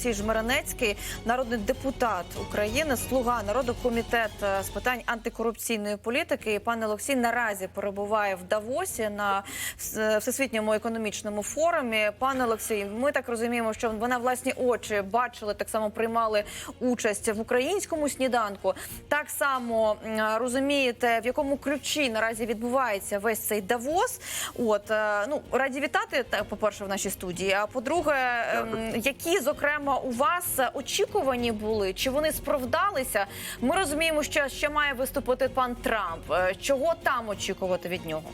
Олексій Жмеренецький, народний депутат України, слуга народу, комітет е, з питань антикорупційної політики. І пане Олексій наразі перебуває в Давосі на всесвітньому економічному форумі. Пане Олексій, ми так розуміємо, що ви на власні очі бачили так само приймали участь в українському сніданку. Так само розумієте, в якому ключі наразі відбувається весь цей Давос. От е, ну раді вітати по перше в нашій студії. А по-друге, ем, які зокрема у вас очікувані були? Чи вони справдалися? Ми розуміємо, що ще має виступити пан Трамп. Е, Чого там очікувати від нього?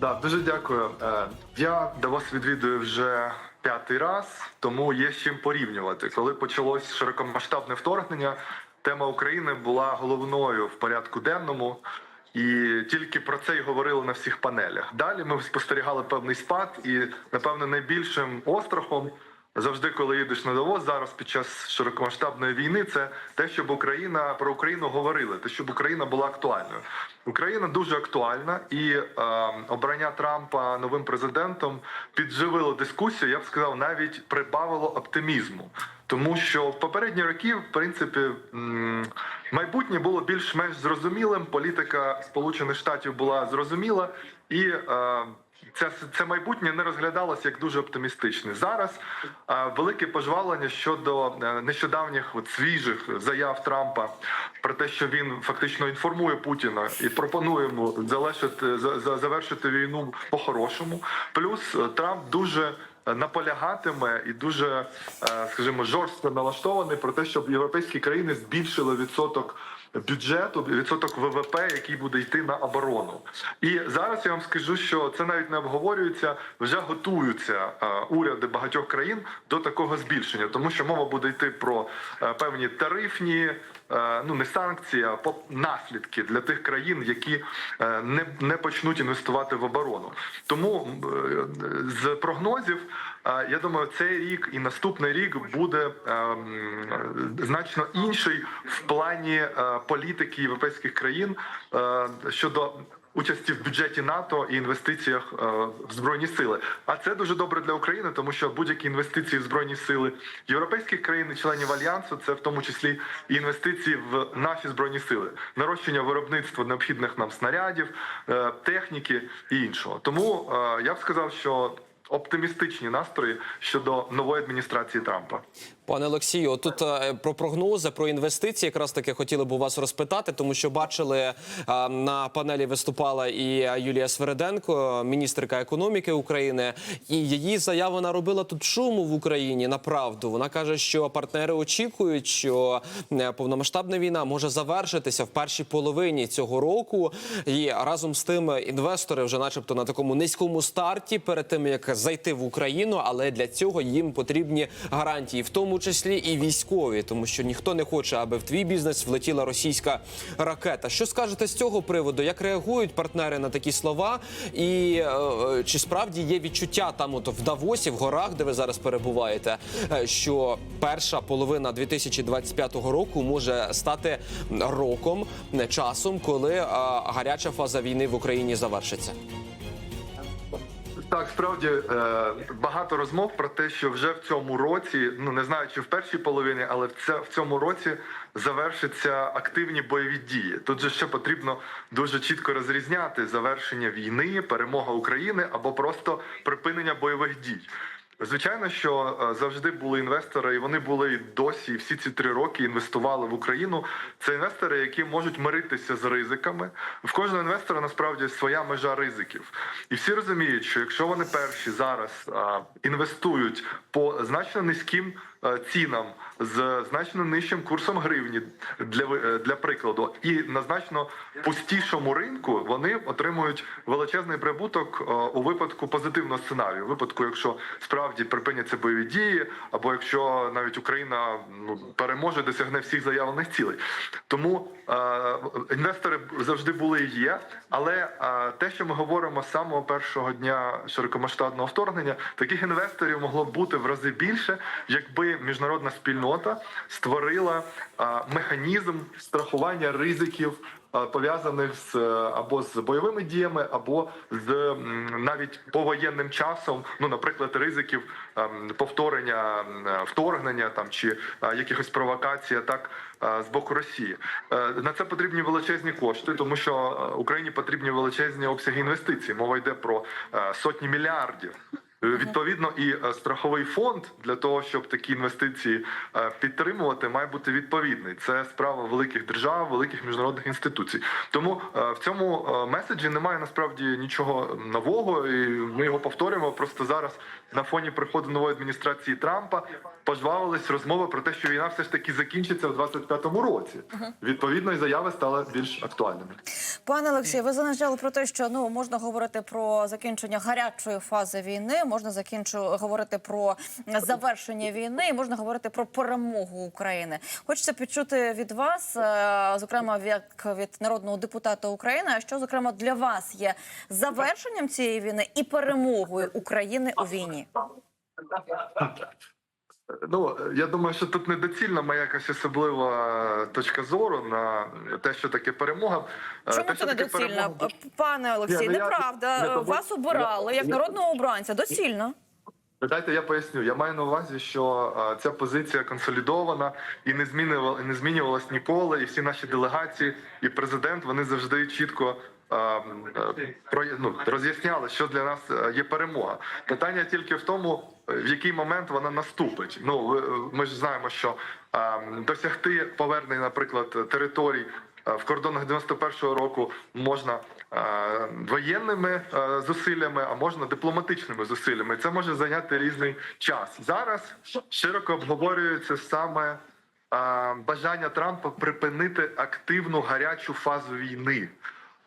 Да, дуже дякую. Е, Я Давос відвідую вже п'ятий раз, тому є з чим порівнювати. Коли почалось широкомасштабне вторгнення, тема України була головною в порядку денному. І тільки про це й говорили на всіх панелях. Далі ми спостерігали певний спад, і напевно найбільшим острахом завжди, коли їдеш на Давос, зараз під час широкомасштабної війни, це те, щоб Україна про Україну говорили, те, щоб Україна була актуальною. Україна дуже актуальна, і е, обрання Трампа новим президентом підживило дискусію. Я б сказав, навіть прибавило оптимізму. Тому що в попередні роки, в принципі, майбутнє було більш-менш зрозумілим. Політика Сполучених Штатів була зрозуміла, і е, це, це майбутнє не розглядалося як дуже оптимістичне. Зараз е, велике пожвалення щодо е, нещодавніх от, свіжих заяв Трампа про те, що він фактично інформує Путіна і пропонує йому залишити за, за- завершити війну по-хорошому. Плюс е, Трамп дуже е, наполягатиме і дуже, скажімо, жорстко налаштований про те, щоб європейські країни збільшили відсоток бюджету, відсоток ВВП, який буде йти на оборону. І зараз я вам скажу, що це навіть не обговорюється, вже готуються е, уряди багатьох країн до такого збільшення, тому що мова буде йти про е, певні тарифні. Е, Ну не санкції, а наслідки для тих країн, які е, не, не почнуть інвестувати в оборону. Тому е, з прогнозів я думаю, цей рік і наступний рік буде значно інший в плані політики європейських країн щодо. Участі в бюджеті НАТО і інвестиціях е, в збройні сили, а це дуже добре для України, тому що будь-які інвестиції в збройні сили європейських країн і членів альянсу це в тому числі і інвестиції в наші збройні сили, нарощення виробництва необхідних нам снарядів, е, техніки і іншого. Тому е, я б сказав, що оптимістичні настрої щодо нової адміністрації Трампа. Пане Олексію, тут е, про прогнози, про інвестиції, якраз таки хотіли б у вас розпитати, тому що бачили е, на панелі виступала і Юлія Свереденко, міністерка економіки України, і її заява наробила тут шуму в Україні. Направду вона каже, що партнери очікують, що е, повномасштабна війна може завершитися в першій половині цього року, і разом з тим інвестори вже, начебто, на такому низькому старті перед тим як зайти в Україну, але для цього їм потрібні гарантії, в тому числі і військові, тому що ніхто не хоче, аби в твій бізнес влетіла російська ракета. Що скажете з цього приводу? Як реагують партнери на такі слова? І е, е, чи справді є відчуття там, от в Давосі, в горах, де ви зараз перебуваєте, е, що перша половина 2025 року може стати роком, не часом, коли е, гаряча фаза війни в Україні завершиться? Так, справді е, багато розмов про те, що вже в цьому році, ну не знаю, чи в першій половині, але в це в цьому році завершаться активні бойові дії. Тут же ще потрібно дуже чітко розрізняти завершення війни, перемога України або просто припинення бойових дій. Звичайно, що е, завжди були інвестори, і вони були досі всі ці три роки інвестували в Україну. Це інвестори, які можуть миритися з ризиками. В кожного інвестора насправді своя межа ризиків, і всі розуміють, що якщо вони перші зараз а, інвестують по значно низьким е, цінам з значно нижчим курсом гривні для е, для прикладу, і на значно пустішому ринку вони отримують величезний прибуток е, у випадку позитивного сценарію. Випадку, якщо справді припиняться бойові дії, або якщо навіть Україна ну переможе, досягне всіх заявлених цілей. Тому е, інвестори завжди були і є. Але е, те, що ми говоримо з самого першого дня широкомасштабного вторгнення, таких інвесторів могло б бути в рази більше, якби міжнародна спільнота створила механізм страхування ризиків пов'язаних з або з бойовими діями, або з навіть повоєнним часом, ну наприклад, ризиків повторення вторгнення там чи якихось провокацій атак е, з боку Росії. Е, На це потрібні величезні кошти, тому що Україні потрібні величезні обсяги інвестицій. Мова йде про сотні мільярдів. Е, Відповідно, і е, страховий фонд для того, щоб такі інвестиції е, підтримувати, має бути відповідний. Це справа великих держав, великих міжнародних інституцій. Тому в цьому меседжі немає насправді нічого нового, і ми його повторюємо. Просто зараз на фоні приходу нової адміністрації Трампа пожвавились розмови про те, що війна все ж таки закінчиться в 25-му році. Відповідно, і заяви стали більш актуальними. Пане Олексію, ви зазначали про те, що ну можна говорити про закінчення гарячої фази війни, можна закінчу говорити про завершення війни, і можна говорити про перемогу України. Хочеться почути від вас, е, зокрема, як від народного депутата України, а що зокрема для вас є завершенням цієї війни і перемогою України у війні. Ну я думаю, що тут недоцільна моя якась особлива точка зору на те, що таке перемога. Е, Чому те, це недоцільно, перемога- пане Олексій? Ні, ну, Неправда. я Вас обирали як народного обранця. Доцільно. Дайте я поясню. Я маю на увазі, що е, ця позиція консолідована і не змінювала не змінювалась ніколи. І всі наші делегації і президент вони завжди чітко. Е, е, ну, роз'ясняли, що для нас е, є перемога. Питання тільки в тому, е, в який момент вона наступить. Ну ви- ми ж знаємо, що е, досягти повернення, наприклад, територій е, в кордонах 91-го року можна е, воєнними е, зусиллями, а можна дипломатичними зусиллями. Це може зайняти різний час. Зараз широко обговорюється саме е, бажання Трампа припинити активну гарячу фазу війни.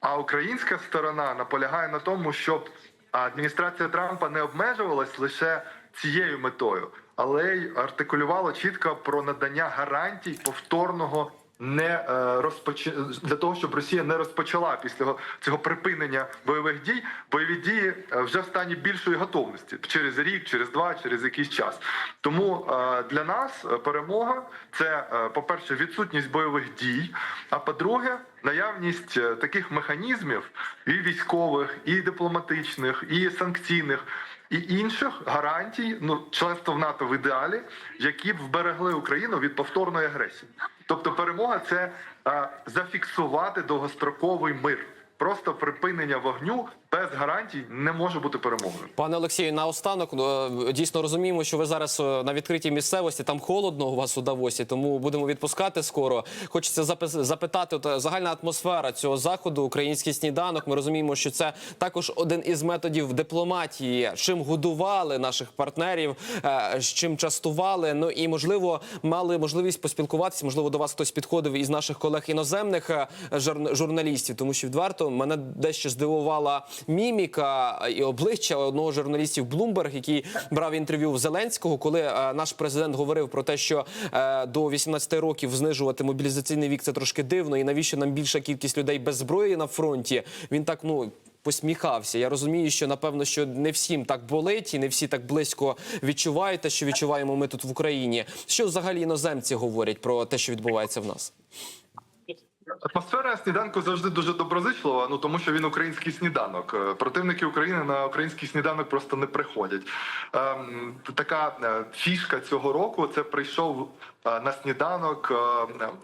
А українська сторона наполягає на тому, щоб адміністрація Трампа не обмежувалась лише цією метою, але й артикулювала чітко про надання гарантій повторного не е, розпоч... для того, щоб Росія не розпочала після цього- припинення бойових дій, бойові дії е, вже в стані більшої готовності через рік, через два, через якийсь час. Тому е, для нас перемога це, е, по-перше, відсутність бойових дій. А по-друге, наявність е, таких механізмів і військових, і дипломатичних, і санкційних. І інших гарантій, ну членство в НАТО в ідеалі, які б вберегли Україну від повторної агресії. Тобто, перемога це е, зафіксувати довгостроковий мир. Просто припинення вогню без гарантій не може бути перемогою. Пане Олексію, наостанок е, дійсно розуміємо, що ви зараз е, на відкритій місцевості. Там холодно у вас у Давосі, тому будемо відпускати скоро. Хочеться запитати, от, е, загальна атмосфера цього заходу, український сніданок. Ми розуміємо, що це також один із методів дипломатії, чим годували наших партнерів, з чим частували. Ну і можливо мали можливість поспілкуватися. Можливо, до вас хтось підходив із наших колег іноземних журналістів, тому що відверто мене дещо здивувала міміка і обличчя одного журналістів Bloomberg, який брав інтерв'ю в Зеленського, коли е, наш президент говорив про те, що е, до 18 років знижувати мобілізаційний вік це трошки дивно, і навіщо нам більша кількість людей без зброї на фронті? Він так ну. Посміхався. Я розумію, що напевно, що не всім так болить, і не всі так близько відчувають те, що відчуваємо ми тут в Україні. Що взагалі іноземці говорять про те, що відбувається в нас? Атмосфера сніданку завжди дуже доброзичлива. Ну тому що він український сніданок. Е, Противники України на український сніданок просто не приходять. Ем, така е, фішка цього року це прийшов е, на сніданок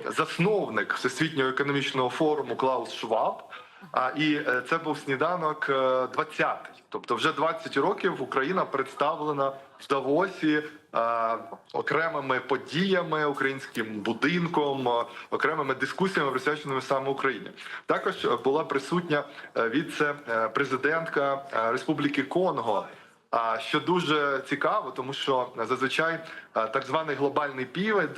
засновник всесвітнього економічного форуму Клаус Шваб. А і це був сніданок е, 20-й. Тобто, вже 20 років Україна представлена в Давосі окремими подіями, українським будинком, е, окремими дискусіями, присвяченими саме Україні. Також е, була присутня е, віце-президентка е, Республіки Конго. А що дуже цікаво, тому що зазвичай е, так званий глобальний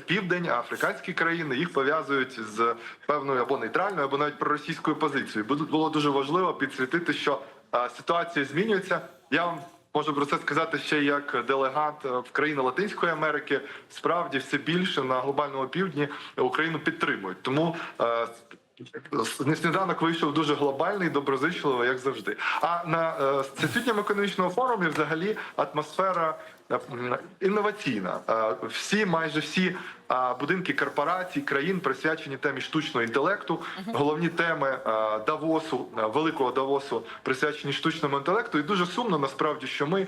південь, африканські країни їх пов'язують з певною або нейтральною, або навіть проросійською позицією. Бу- Було дуже важливо підсвітити, що е, ситуація змінюється. Я вам можу про це сказати ще як делегат е, в країни Латинської Америки. Справді все більше на глобальному півдні Україну підтримують. Тому е, сніданок вийшов дуже глобальний, доброзичливо, як завжди. А на е, всесвітньому економічному форумі взагалі атмосфера інноваційна. Всі, майже всі будинки корпорацій, країн присвячені темі штучного інтелекту. Головні теми Давосу, великого Давосу, присвячені штучному інтелекту. І дуже сумно насправді, що ми,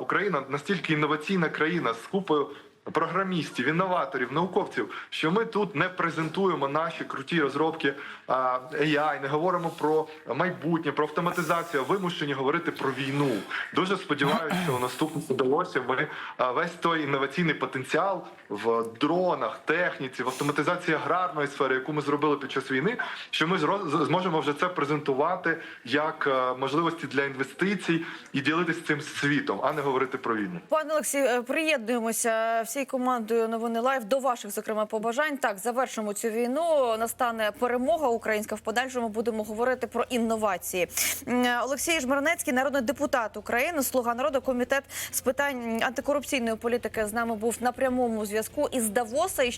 Україна, настільки інноваційна країна з купою програмістів, інноваторів, науковців, що ми тут не презентуємо наші круті розробки AI, не говоримо про майбутнє, про автоматизацію, а вимушені говорити про війну. Дуже сподіваюся, що у наступному вдалося ми весь той інноваційний потенціал в дронах, техніці, в автоматизації аграрної сфери, яку ми зробили під час війни, що ми зможемо вже це презентувати як можливості для інвестицій і ділитися цим світом, а не говорити про війну. Пане Олексій, е, приєднуємося всією командою новини Лайв до ваших зокрема побажань. Так, завершимо цю війну. Настане перемога українська. В подальшому будемо говорити про інновації. Олексій Жмирнецький, народний депутат України, слуга народу, комітет з питань антикорупційної політики з нами був на прямому зв'язку із Давоса. І